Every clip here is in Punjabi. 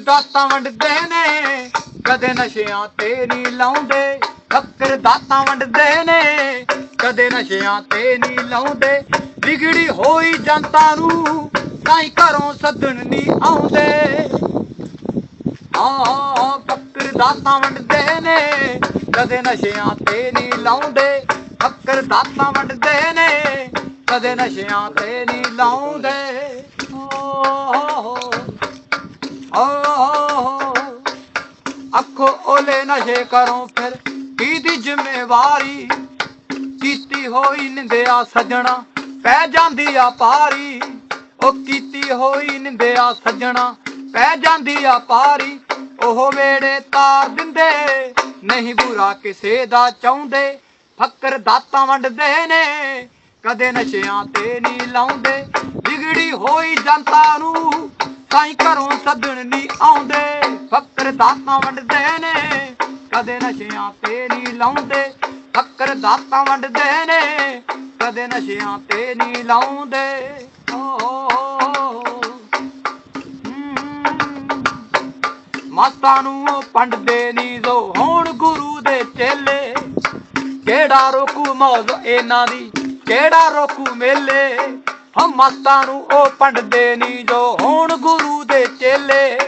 ਦਾਤਾਂ ਵੰਡਦੇ ਨੇ, ਕਦੇ ਨਸ਼ਿਆਂ ਤੇ ਨਹੀਂ ਲਾਉਂਦੇ ਫੱਕਰ ਦਾਤਾਂ ਵੰਡਦੇ ਨੇ, ਕਦੇ ਨਸ਼ਿਆਂ ਤੇ ਨਹੀਂ ਲਾਉਂਦੇ, ਵਿਗੜੀ ਹੋਈ ਜਨਤਾ ਨੂੰ ਕਾਈ ਘਰੋਂ ਸੱਦਣ ਨਹੀਂ ਆਉਂਦੇ। ਆ ਫੱਕਰ ਦਾਤਾਂ ਵੰਡਦੇ ਨੇ, ਕਦੇ ਨਸ਼ਿਆਂ ਤੇ ਨਹੀਂ ਲਾਉਂਦੇ ਫੱਕਰ ਦਾਤਾਂ ਵੰਡਦੇ ਨੇ, ਕਦੇ ਨਸ਼ਿਆਂ ਤੇ ਨਹੀਂ ਲਾਉਂਦੇ। ਓ ਓ ਨਸ਼ੇ ਕਰੋ ਫਿਰ। ਕਿਹਦੀ ਜ਼ਿੰਮੇਵਾਰੀ? ਕੀਤੀ ਹੋਈ ਨਿੰਦਿਆ ਸੱਜਣਾ, ਪੈ ਜਾਂਦੀ ਆ ਪਾਰੀ ਉਹ ਕੀਤੀ ਹੋਈ ਨਿੰਦਿਆ ਸੱਜਣਾ, ਪੈ ਜਾਂਦੀ ਆ ਪਾਰੀ ਉਹ ਵੇੜੇ ਤਾਰ ਦਿੰਦੇ, ਨਹੀਂ ਬੁਰਾ ਕਿਸੇ ਦਾ ਚਾਹੁੰਦੇ। ਫੱਕਰ ਦਾਤਾਂ ਵੰਡਦੇ ਨੇ, ਕਦੇ ਨਸ਼ਿਆਂ ਤੇ ਨਹੀਂ ਲਾਉਂਦੇ। ਵਿਗੜੀ ਹੋਈ ਜਨਤਾ ਨੂੰ ਕਾਈ ਘਰੋਂ ਸੱਦਣ ਨਹੀਂ ਆਉਂਦੇ, ਫਕਰ ਦਾਤਾਂ ਵੰਡਦੇ ਨੇ। ਕਦੇ ਨਸ਼ਿਆਂ ਤੇ ਨਹੀਂ ਲਾਉਂਦੇ, ਫੱਕਰ ਦਾਤਾਂ ਵੰਡਦੇ ਨੇ। ਕਦੇ ਨਸ਼ਿਆਂ ਤੇ ਨਹੀਂ ਲਾਉਂਦੇ। ਮਾਤਾ ਨੂੰ ਉਹ ਪੰਡਦੇ ਨਹੀਂ ਜੋ ਹੋਣ ਗੁਰੂ ਦੇ ਚੇਲੇ। ਕਿਹੜਾ ਰੋਕੂ ਮੌਜ ਇਹਨਾਂ ਦੀ, ਕਿਹੜਾ ਰੋਕੂ ਮੇਲੇ। ਹਮ ਨੂੰ ਉਹ ਪੰਡਦੇ ਨਹੀਂ ਜੋ ਹੋਣ ਗੁਰੂ ਦੇ ਚੇਲੇ।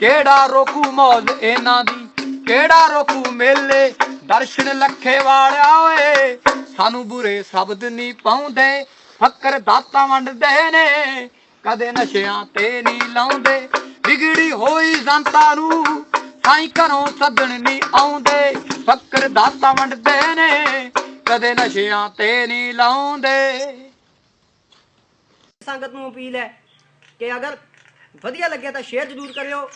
ਕਿਹੜਾ ਰੋਕੂ ਮੌਜ ਇਹਨਾਂ ਦੀ, ਕਿਹੜਾ ਰੋਕੂ ਮੇਲੇ। ਦਰਸ਼ਨ ਲੱਖੇ ਵਾਲਿਆ ਓਏ, ਸਾਨੂੰ ਬੁਰੇ ਸ਼ਬਦ ਨਹੀਂ ਪਾਉਂਦੇ, ਫੱਕਰ ਦਾਤਾਂ ਵੰਡਦੇ ਨੇ। ਕਦੇ ਨਸ਼ਿਆਂ ਤੇ ਨਹੀਂ ਲਾਉਂਦੇ, ਵਿਗੜੀ ਹੋਈ ਜਨਤਾ ਨੂੰ ਸਾਈ ਘਰੋਂ ਸੱਦਣ ਨਹੀਂ ਆਉਂਦੇ, ਫੱਕਰ ਦਾਤਾ ਵੰਡਦੇ ਨੇ। ਕਦੇ ਨਸ਼ਿਆਂ ਤੇ ਨਹੀਂ ਲਾਉਂਦੇ। ਸੰਗਤ ਨੂੰ ਅਪੀਲ ਹੈ ਕਿ ਅਗਰ ਵਧੀਆ ਲੱਗਿਆ ਤਾਂ ਸ਼ੇਅਰ ਜ਼ਰੂਰ ਕਰਿਓ।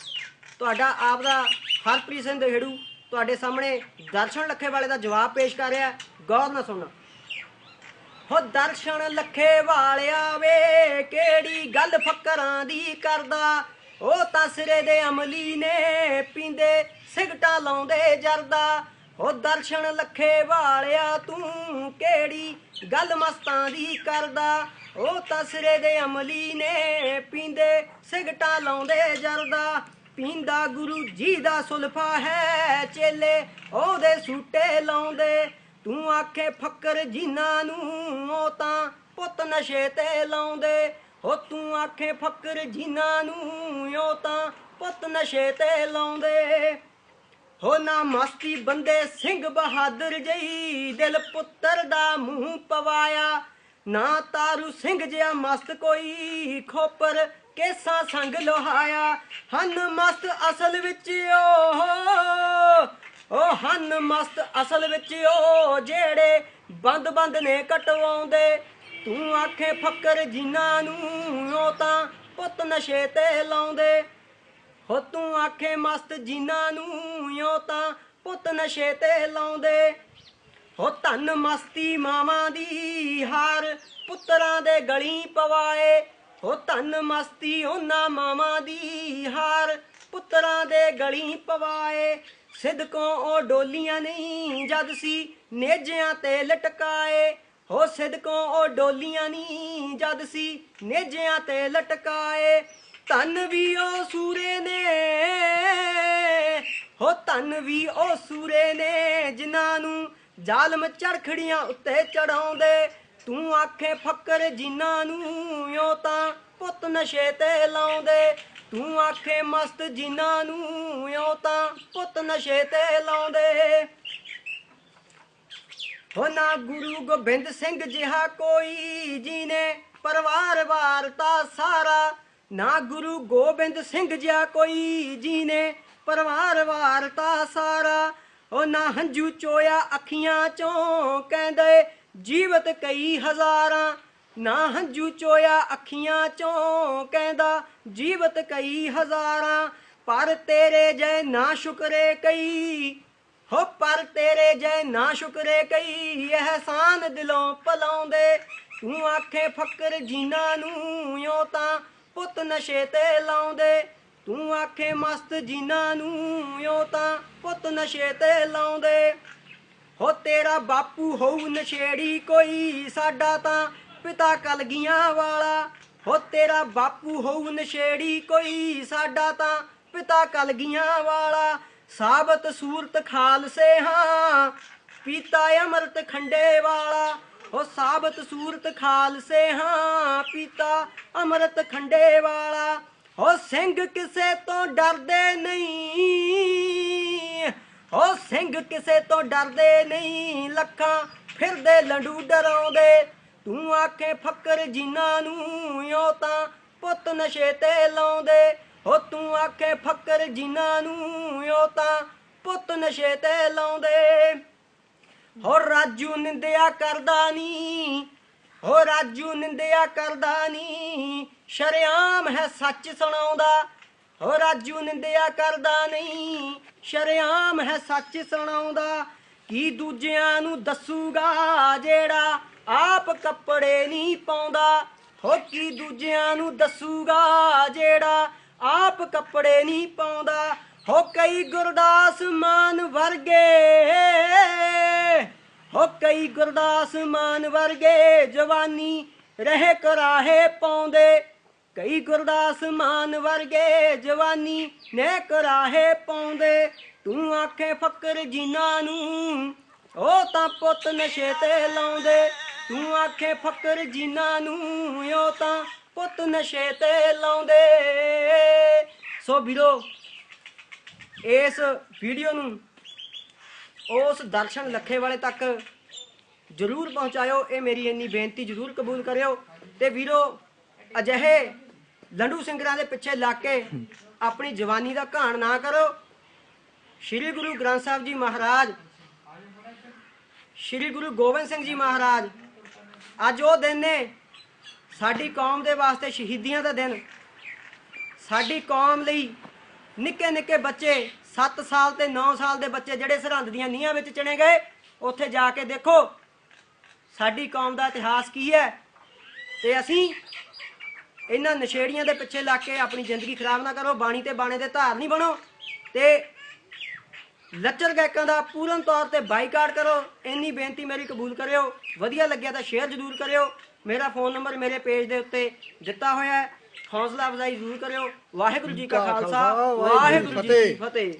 ਤੁਹਾਡਾ ਆਪ ਦਾ ਹਰਪ੍ਰੀਤ ਸਿੰਘ ਦੇਹੜੂ ਤੁਹਾਡੇ ਸਾਹਮਣੇ ਦਰਸ਼ਨ ਲੱਖੇ ਵਾਲੇ ਦਾ ਜਵਾਬ ਪੇਸ਼ ਕਰ ਰਿਹਾ। ਗੌਰ ਨਾਲ ਸੁਣਨਾ ਹੋ ਦਰਸ਼ਨ ਲੱਖੇ ਵਾਲਿਆ ਵੇ, ਕਿਹੜੀ ਗੱਲ ਫੱਕਰਾਂ ਦੀ ਕਰਦਾ? ਉਹ ਤਾਂ ਸਿਰੇ ਦੇ ਅਮਲੀ ਨੇ ਪੀਂਦੇ ਸਿਗਟਾ ਲਾਉਂਦੇ ਜਰਦਾ। ਉਹ ਦਰਸ਼ਨ ਲੱਖੇ ਵਾਲਿਆ ਤੂੰ ਕਿਹੜੀ ਗੱਲ ਮਸਤਾਂ ਦੀ ਕਰਦਾ? ਉਹ ਤਸਰੇ ਦੇ ਅਮਲੀ ਨੇ ਪੀਂਦੇ, ਸਿਗਟਾ ਲਾਉਂਦੇ ਜਰਦਾ। ਪੀਂਦਾ ਗੁਰੂ ਜੀ ਦਾ ਸੁਲਫਾ ਹੈ ਚੇਲੇ, ਉਹਦੇ ਸੂਟੇ ਲਾਉਂਦੇ। ਤੂੰ ਆਖੇ ਫੱਕਰ ਜਿਨ੍ਹਾਂ ਨੂੰ ਉਹ ਤਾਂ ਪੁੱਤ ਨਸ਼ੇ ਤੇ ਲਾਉਂਦੇ। ਹੋ ਤੂੰ ਆਖੇ ਫੱਕਰ ਜਿਨ੍ਹਾਂ ਨੂੰ ਉਹ ਤਾਂ ਪੁੱਤ ਨਸ਼ੇ ਤੇ ਲਾਉਂਦੇ। ਹੋ ਨਾ ਮਸਤੀ ਬੰਦੇ ਸਿੰਘ ਬਹਾਦਰ ਜਈ, ਦਿਲ ਪੁੱਤਰ ਦਾ ਮੂੰਹ ਪਵਾਇਆ। ਨਾ ਤਾਰੂ ਸਿੰਘ ਜਿਹਾ ਮਸਤ ਕੋਈ, ਖੋਪਰ ਕੇਸਾ ਸੰਗ ਲੋਹਾਇਆ। ਹਨ ਮਸਤ ਅਸਲ ਵਿੱਚ ਉਹ ਉਹ ਹਨ ਮਸਤ ਅਸਲ ਵਿੱਚ ਓ ਜਿਹੜੇ ਬੰਦ ਬੰਦ ਨੇ ਕਟਵਾਉਂਦੇ। ਤੂੰ ਆਖੇ ਫੱਕਰ ਜਿਨ੍ਹਾਂ ਨੂੰ, ਉਹ ਤਾਂ ਪੁੱਤ ਨਸ਼ੇ ਤੇ ਲਾਉਂਦੇ। ਹੋ ਤੂੰ ਆਖੇ ਮਸਤ ਜਿਨ੍ਹਾਂ ਨੂੰ ਯੋ ਤਾਂ ਪੁੱਤ ਨਸ਼ੇ ਤੇ ਲਾਉਂਦੇ। ਹੋ ਧਨ ਮਸਤੀ ਮਾਵਾਂ ਦੀ ਹਾਰ ਪੁੱਤਰਾਂ ਦੇ ਗਲੀ ਪਵਾਏ। ਹੋ ਧਨ ਮਸਤੀ ਉਹਨਾਂ ਮਾਵਾਂ ਦੀ ਹਾਰ ਪੁੱਤਰਾਂ ਦੇ ਗਲੀ ਪਵਾਏ। ਸਿਦਕੋਂ ਉਹ ਡੋਲੀਆਂ ਨਹੀਂ ਜਦ ਸੀ ਨੇਜਿਆਂ ਤੇ ਲਟਕਾਏ। ਹੋ ਸਿਦਕੋਂ ਉਹ ਡੋਲੀਆਂ ਨਹੀਂ ਜਦ ਸੀ ਨੇਜਿਆਂ ਤੇ ਲਟਕਾਏ। ਧਨ ਵੀ ਉਹ ਸੂਰੇ ਨੇ ਹੋ ਧਨ ਵੀ ਉਹ ਸੂਰੇ ਨੇ, ਜਿਨ੍ਹਾਂ ਨੂੰ ਜ਼ਾਲਮ ਚਰਖੜੀਆਂ ਉੱਤੇ ਚੜਾਉਂਦੇ। ਤੂੰ ਆਖੇ ਫੱਕਰ ਜਿਨ੍ਹਾਂ ਨੂੰ ਯੋ ਤਾਂ ਪੁੱਤ ਨਸ਼ੇ ਤੇ ਲਾਉਂਦੇ। ਤੂੰ ਆਖੇ ਮਸਤ ਜਿਨ੍ਹਾਂ ਨੂੰ ਯੋ ਤਾਂ ਪੁੱਤ ਨਸ਼ੇ ਤੇ ਲਾਉਂਦੇ। ਹੋ ਨਾ ਗੁਰੂ ਗੋਬਿੰਦ ਸਿੰਘ ਜਿਹਾ ਕੋਈ, ਜੀਨੇ ਪਰਿਵਾਰ ਵਾਰਤਾ ਸਾਰਾ। ਨਾ ਗੁਰੂ ਗੋਬਿੰਦ ਸਿੰਘ ਜਿਹਾ ਕੋਈ, ਜੀਨੇ ਪਰਿਵਾਰ ਵਾਰਤਾ ਸਾਰਾ ਉਹ ਨਾ ਹੰਝੂ ਚੋਇਆ ਅੱਖੀਆਂ ਚੋਂ ਕਹਿੰਦੇ, ਜੀਵਤ ਕਈ ਹਜ਼ਾਰਾਂ। ਨਾ ਹੰਝੂ ਚੋਇਆ ਅੱਖੀਆਂ ਚੋਂ ਕਹਿੰਦਾ, ਜੀਵਤ ਕਈ ਹਜ਼ਾਰਾਂ। ਪਰ ਤੇਰੇ ਜੈ ਨਾ ਸ਼ੁਕਰੇ ਕਈ, ਹੋ ਪਰ ਤੇਰੇ ਜੈ ਨਾ ਸ਼ੁਕਰੇ ਕਈ। ਅਹਿਸਾਨ ਦਿਲੋਂ ਪਲਾਉਂਦੇ ਤੂੰ ਆਖੇ ਫਕਰ ਜੀਨਾ ਨੂੰ ਯੋ ਤਾਂ ਪੁੱਤ ਨਸ਼ੇ ਤੇ ਲਾਉਂਦੇ। ਤੂੰ ਆਖੇ ਮਸਤ ਜਿਨ੍ਹਾਂ ਨੂੰ ਯੋ ਤਾਂ ਪੁੱਤ ਨਸ਼ੇ ਤੇ ਲਾਉਂਦੇ। ਹੋ ਤੇਰਾ ਬਾਪੂ ਹੋਊ ਨਸ਼ੇੜੀ, ਕੋਈ ਸਾਡਾ ਤਾਂ ਪਿਤਾ ਕਲਗੀਆਂ ਵਾਲਾ। ਹੋ ਤੇਰਾ ਬਾਪੂ ਹੋਊ ਨਸ਼ੇੜੀ, ਕੋਈ ਸਾਡਾ ਤਾਂ ਪਿਤਾ ਕਲਗੀਆਂ ਵਾਲਾ। ਸਾਬਤ ਸੂਰਤ ਖਾਲਸੇ ਹਾਂ, ਪੀਤਾ ਅਮਰਤ ਖੰਡੇ ਵਾਲਾ। ਉਹ ਸਾਬਤ ਸੂਰਤ ਖਾਲਸੇ ਹਾਂ, ਪੀਤਾ ਅਮਰਤ ਖੰਡੇ ਵਾਲਾ। ਉਹ ਸਿੰਘ ਕਿਸੇ ਤੋਂ ਡਰਦੇ ਨਹੀਂ। ਉਹ ਸਿੰਘ ਕਿਸੇ ਤੋਂ ਡਰਦੇ ਨਹੀਂ। ਲੱਖਾਂ ਫਿਰਦੇ, ਲੰਡੂ ਡਰਾਉਂਦੇ। ਤੂੰ ਆਖੇ ਫੱਕਰ ਜਿਨ੍ਹਾਂ ਨੂੰ ਓ ਤਾਂ ਪੁੱਤ ਨਸ਼ੇ ਤੇ ਲਾਉਂਦੇ। ਹੋ ਤੂੰ ਆਖੇ ਫੱਕਰ ਜਿਨ੍ਹਾਂ ਨੂੰ ਓ ਤਾਂ ਪੁੱਤ ਨਸ਼ੇ ਤੇ ਲਾਉਂਦੇ। ਹੋ ਰਾਜੂ ਨਿੰਦਿਆ ਕਰਦਾ ਨੀ। ਹੋ ਰਾਜੂ ਨਿੰਦਿਆ ਕਰਦਾ ਨੀ, ਸ਼ਰਿਆਮ ਹੈ ਸੱਚ ਸੁਣਾਉਂਦਾ। ਹੋ ਰਾਜੂ ਨਿੰਦਿਆ ਕਰਦਾ ਨਹੀਂ ਸ਼ਰਿਆਮ ਹੈ ਸੱਚ ਸੁਣਾਉਂਦਾ। ਕੀ ਦੂਜਿਆਂ ਨੂੰ ਦੱਸੂਗਾ ਜਿਹੜਾ ਆਪ ਕੱਪੜੇ ਨਹੀਂ ਪਾਉਂਦਾ? ਹੋ ਕੀ ਦੂਜਿਆਂ ਨੂੰ ਦੱਸੂਗਾ ਜਿਹੜਾ ਆਪ ਕੱਪੜੇ ਨਹੀਂ ਪਾਉਂਦਾ? ਹੋ ਕਈ ਗੁਰਦਾਸ ਮਾਨ ਵਰਗੇ ਹੋ ਕਈ ਗੁਰਦਾਸ ਮਾਨ ਵਰਗੇ ਜਵਾਨੀ ਰਹਿ ਕਰਾਹੇ ਪਾਉਂਦੇ। ਕਈ ਗੁਰਦਾਸ ਮਾਨ ਵਰਗੇ ਜਵਾਨੀ ਨੇ ਕਰਾਹੇ ਪਾਉਂਦੇ। ਤੂੰ ਆਖੇ ਫਕਰ ਜਿਨ੍ਹਾਂ ਨੂੰ, ਉਹ ਤਾਂ ਪੁੱਤ ਨਸ਼ੇ ਤੇ ਲਾਉਂਦੇ। ਤੂੰ ਆਖੇ ਫਕਰ ਜਿਨ੍ਹਾਂ ਨੂੰ, ਉਹ ਤਾਂ ਪੁੱਤ ਨਸ਼ੇ ਤੇ ਲਾਉਂਦੇ। ਸੋ ਵੀਰੋ, ਇਸ ਵੀਡੀਓ ਨੂੰ ਉਸ ਦਰਸ਼ਨ ਲੱਖੇ ਵਾਲੇ ਤੱਕ ਜਰੂਰ ਪਹੁੰਚਾਇਓ। ਇਹ ਮੇਰੀ ਇੰਨੀ ਬੇਨਤੀ ਜਰੂਰ ਕਬੂਲ ਕਰਿਓ। ਤੇ ਵੀਰੋ, ਅਜਿਹੇ ਲੰਡੂ ਸਿੰਘਰਾਂ ਦੇ ਪਿੱਛੇ ਲੱਗ ਕੇ ਆਪਣੀ ਜਵਾਨੀ ਦਾ ਘਾਣ ਨਾ ਕਰੋ। ਸ੍ਰੀ ਗੁਰੂ ਗ੍ਰੰਥ ਸਾਹਿਬ ਜੀ ਮਹਾਰਾਜ, ਸ੍ਰੀ ਗੁਰੂ ਗੋਬਿੰਦ ਸਿੰਘ ਜੀ ਮਹਾਰਾਜ, ਅੱਜ ਉਹ ਦਿਨ ਨੇ ਸਾਡੀ ਕੌਮ ਦੇ ਵਾਸਤੇ ਸ਼ਹੀਦੀਆਂ ਦਾ ਦਿਨ। ਸਾਡੀ ਕੌਮ ਲਈ ਨਿੱਕੇ ਨਿੱਕੇ ਬੱਚੇ 7 ਸਾਲ ਤੇ 9 ਸਾਲ ਦੇ ਬੱਚੇ ਜਿਹੜੇ ਸਰਹੰਦ ਦੀਆਂ ਨੀਹਾਂ ਵਿੱਚ ਚਿਣੇ ਗਏ, ਉੱਥੇ ਜਾ ਕੇ ਦੇਖੋ, ਸਾਡੀ ਕੌਮ ਦਾ ਇਤਿਹਾਸ ਕੀ ਹੈ? ਤੇ ਅਸੀਂ ਇਹਨਾਂ ਨਸ਼ੇੜੀਆਂ ਦੇ ਪਿੱਛੇ ਲੱਗ ਕੇ ਆਪਣੀ ਜ਼ਿੰਦਗੀ ਖਰਾਬ ਨਾ ਕਰੋ, ਬਾਣੀ ਤੇ ਬਾਣੇ ਦੇ ਧਾਰ ਨਹੀਂ ਬਣੋ, ਤੇ ਲੱਚਰ ਗਾਇਕਾਂ ਦਾ ਪੂਰਨ ਤੌਰ ਤੇ ਬਾਈਕਾਟ ਕਰੋ, ਇੰਨੀ ਬੇਨਤੀ ਮੇਰੀ ਕਬੂਲ ਕਰਿਓ, ਵਧੀਆ ਲੱਗਿਆ ਤਾਂ ਸ਼ੇਅਰ ਜ਼ਰੂਰ ਕਰਿਓ, ਮੇਰਾ ਫੋਨ ਨੰਬਰ ਮੇਰੇ ਪੇਜ ਦੇ ਉੱਤੇ ਦਿੱਤਾ ਹੋਇਆ ਹੈ। ਹੌਸਲਾ ਅਫਜ਼ਾਈ ਜ਼ਰੂਰ ਕਰਿਓ। ਵਾਹਿਗੁਰੂ ਜੀ ਕਾ ਖਾਲਸਾ। ਵਾਹਿਗੁਰੂ ਜੀ ਕੀ ਫਤਿਹ।